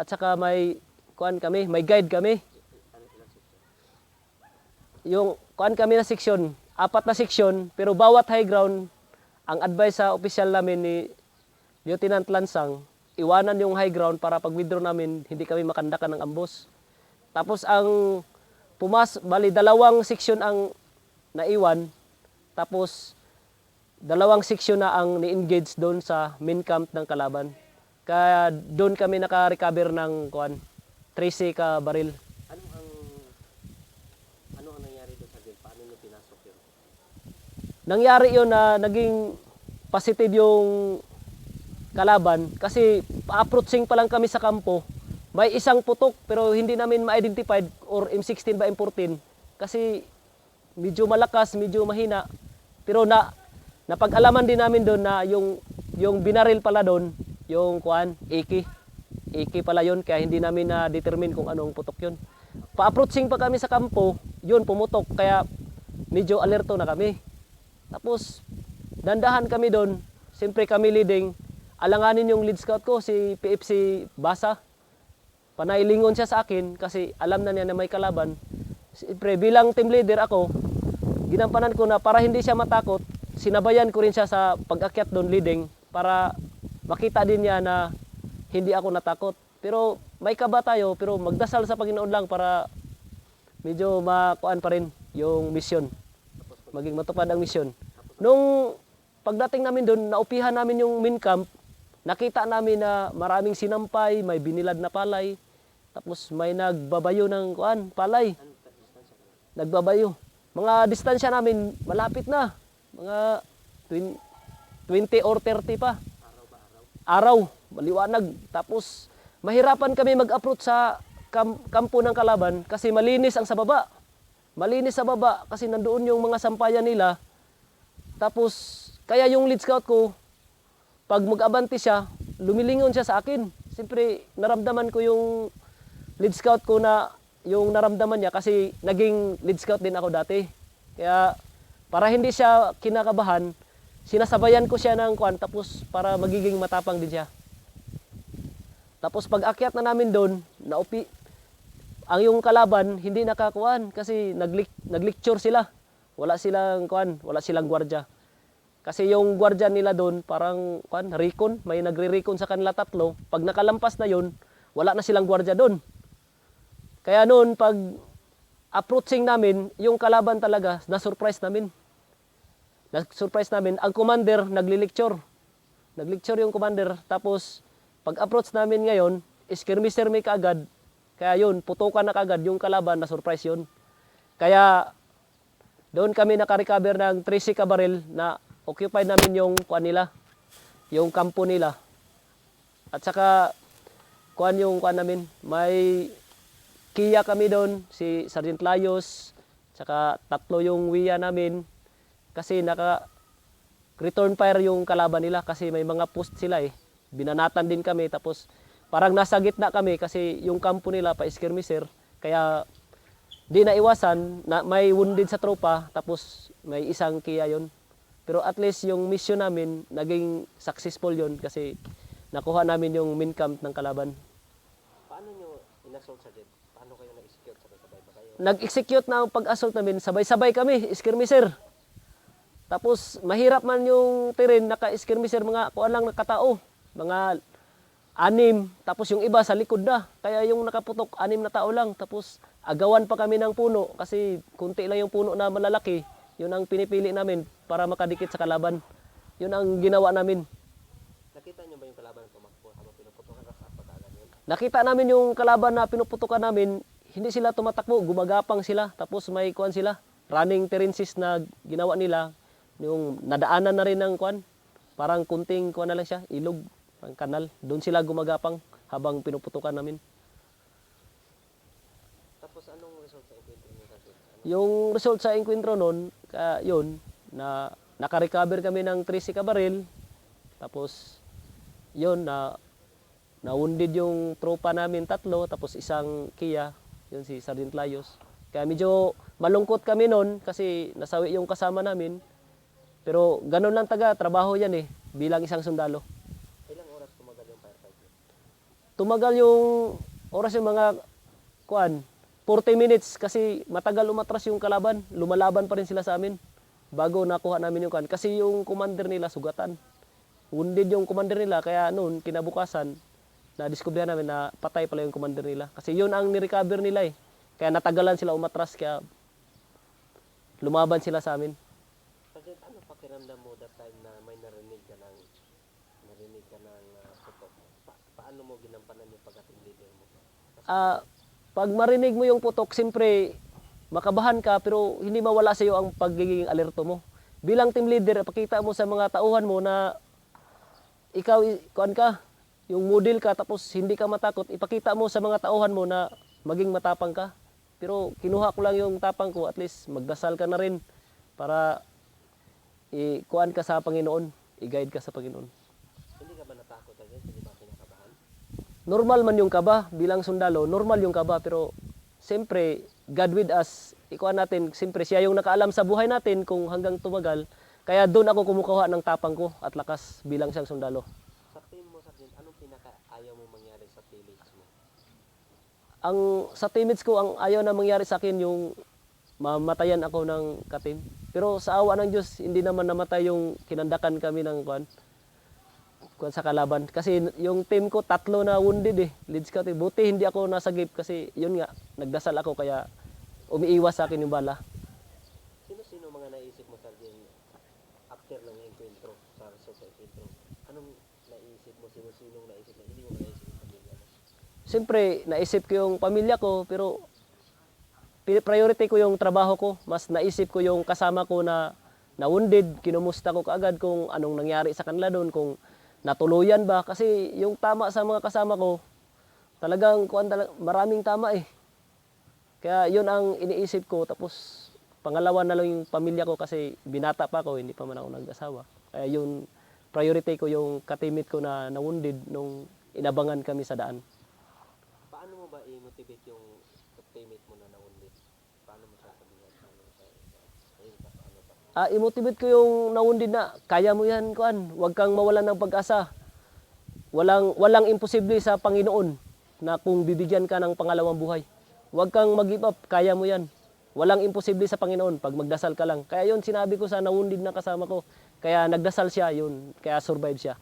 at saka may kuan kami, may guide kami. Yung kuan kami na section, apat na section, pero bawat high ground, ang advice sa official namin ni Lieutenant Lansang, iwanan yung high ground para pag withdraw namin, hindi kami makandakan ng ambos. Tapos ang pumas, bali dalawang section ang naiwan, tapos dalawang section na ang ni-engage doon sa main camp ng kalaban. Kaya doon kami naka-recover ng kuan, 13 ka baril. Ano ang ano ang nangyari doon sa game? Paano niyo pinasok yun? Nangyari yun na naging positive yung kalaban kasi approaching pa lang kami sa kampo. May isang putok pero hindi namin ma-identified or M16 ba M14 kasi medyo malakas, medyo mahina. Pero na napag-alaman din namin doon na yung yung binaril pala doon, yung kuan, AK. AK pala yun kaya hindi namin na-determine kung anong putok yun. Pa-approaching pa kami sa kampo, yun pumutok kaya medyo alerto na kami. Tapos, dandahan kami doon. Siyempre kami leading. Alanganin yung lead scout ko, si PFC Basa. Panailingon siya sa akin kasi alam na niya na may kalaban. Siyempre, bilang team leader ako, ginampanan ko na para hindi siya matakot, sinabayan ko rin siya sa pag-akyat doon leading para makita din niya na hindi ako natakot. Pero may kaba tayo, pero magdasal sa Panginoon lang para medyo makuan pa rin yung mission maging matupad ang misyon. Nung pagdating namin doon, naupihan namin yung main camp, nakita namin na maraming sinampay, may binilad na palay, tapos may nagbabayo ng kuan, palay. Nagbabayo. Mga distansya namin, malapit na. Mga 20 or 30 pa. Araw, maliwanag. Tapos, mahirapan kami mag-approach sa kam- kampo ng kalaban kasi malinis ang sa baba. Malinis sa baba kasi nandoon yung mga sampayan nila. Tapos, kaya yung lead scout ko, pag mag-abante siya, lumilingon siya sa akin. Siyempre, naramdaman ko yung lead scout ko na yung naramdaman niya kasi naging lead scout din ako dati. Kaya, para hindi siya kinakabahan, sinasabayan ko siya ng kwan tapos para magiging matapang din siya. Tapos pag akyat na namin doon, naupi, ang yung kalaban hindi nakakuan kasi naglik, naglecture sila. Wala silang kuan, wala silang gwardya. Kasi yung gwardya nila doon parang kuan, recon, may nagre-recon sa kanila tatlo. Pag nakalampas na yon, wala na silang gwardya doon. Kaya noon pag approaching namin, yung kalaban talaga na-surprise namin. Na-surprise namin, ang commander nagli-lecture. Nag-lecture yung commander tapos pag approach namin ngayon, skirmisher may kaagad. Kaya yun, putukan na kaagad yung kalaban na surprise yun. Kaya doon kami nakarecover ng 3 ka baril na occupied namin yung kuan nila, yung kampo nila. At saka kuan yung kuan namin, may Kia kami doon, si Sergeant Layos, saka tatlo yung wiya namin kasi naka return fire yung kalaban nila kasi may mga post sila eh. Binanatan din kami tapos parang nasa gitna kami kasi yung kampo nila pa skirmisher kaya di na iwasan na may wounded sa tropa tapos may isang Kia yon. Pero at least yung mission namin naging successful yon kasi nakuha namin yung main camp ng kalaban. Paano niyo inassault sa game? Paano kayo na-execute? Sabay-sabay ba kayo? nag-execute na ang pag-assault namin, sabay-sabay kami, skirmisher. Tapos mahirap man yung terrain, naka-skirmisher mga kuan lang nakatao, mga anim, tapos yung iba sa likod na. Kaya yung nakaputok, anim na tao lang. Tapos agawan pa kami ng puno kasi kunti lang yung puno na malalaki. Yun ang pinipili namin para makadikit sa kalaban. Yun ang ginawa namin. Nakita niyo ba yung kalaban na tumakbo habang pinuputukan ka yun? Nakita namin yung kalaban na pinuputukan namin, hindi sila tumatakbo, gumagapang sila. Tapos may kuan sila, running terrences na ginawa nila. Yung nadaanan na rin ng kuan, parang kunting kuan na lang siya, ilog, ang kanal. Doon sila gumagapang habang pinuputukan namin. Tapos anong result sa encounter niyo game? Yung result sa encuentro noon, ka, yun, na naka-recover kami ng 13 ka baril. Tapos, yun, na na-wounded yung tropa namin tatlo, tapos isang Kia, yun si Sergeant Layos. Kaya medyo malungkot kami noon kasi nasawi yung kasama namin. Pero ganun lang taga, trabaho yan eh, bilang isang sundalo. Ilang oras tumagal yung firefight niyo? tumagal yung oras yung mga kuan 40 minutes kasi matagal umatras yung kalaban. Lumalaban pa rin sila sa amin bago nakuha namin yung kuan kasi yung commander nila sugatan. Wounded yung commander nila kaya noon kinabukasan na-discover namin na patay pala yung commander nila kasi yun ang ni-recover nila eh. Kaya natagalan sila umatras kaya lumaban sila sa amin. Sergeant, ano pakiramdam mo that time na may narinig ka ng narinig ka ng uh, putok? Pa- paano mo ginampanan yung pagka-team leader mo? Ah, pag marinig mo yung putok, siyempre makabahan ka pero hindi mawala sa iyo ang pagiging alerto mo. Bilang team leader, pakita mo sa mga tauhan mo na ikaw kuan ka, yung model ka tapos hindi ka matakot, ipakita mo sa mga tauhan mo na maging matapang ka. Pero kinuha ko lang yung tapang ko, at least magdasal ka na rin para i-kuan ka sa Panginoon, i-guide ka sa Panginoon. Hindi ka ba natakot Sergeant? Hindi ba kinakabahan? normal man yung kaba bilang sundalo, normal yung kaba pero siyempre God with us, ikuha natin, siyempre siya yung nakaalam sa buhay natin kung hanggang tumagal. Kaya doon ako kumukuha ng tapang ko at lakas bilang siyang sundalo. Sa team mo, Sergeant, anong pinaka-ayaw mo mangyari sa teammates mo? Ang sa teammates ko ang ayaw na mangyari sa akin yung mamatayan ako ng katim. Pero sa awa ng Diyos, hindi naman namatay yung kinandakan kami ng kwan, kwan sa kalaban. Kasi yung team ko, tatlo na wounded eh. Lead scout eh. Buti hindi ako nasagip kasi yun nga, nagdasal ako kaya umiiwas sa akin yung bala. Sino-sino mga naisip mo, Sergeant, after ng encuentro, sa sa encuentro? Anong naisip mo? Sino-sinong naisip mo? Hindi mo naisip mo? Siyempre, naisip ko yung pamilya ko, pero priority ko yung trabaho ko. Mas naisip ko yung kasama ko na na-wounded. Kinumusta ko kaagad kung anong nangyari sa kanila doon, kung natuluyan ba. Kasi yung tama sa mga kasama ko, talagang kuan talag- maraming tama eh. Kaya yun ang iniisip ko. Tapos pangalawa na lang yung pamilya ko kasi binata pa ako, hindi pa man ako nag-asawa. Kaya yun, priority ko yung katimit ko na na-wounded nung inabangan kami sa daan. Ba i-motivate yung teammate mo na na-wounded? Paano mo sasabihin? Paano mo sa ayun ka, paano ba? Ah, i-motivate ko yung na-wounded na kaya mo yan, kuan. Huwag kang mawalan ng pag-asa. Walang walang imposible sa Panginoon na kung bibigyan ka ng pangalawang buhay. Huwag kang mag-give up, kaya mo yan. Walang imposible sa Panginoon pag magdasal ka lang. Kaya yun sinabi ko sa na-wounded na kasama ko. Kaya nagdasal siya, yun. Kaya survive siya.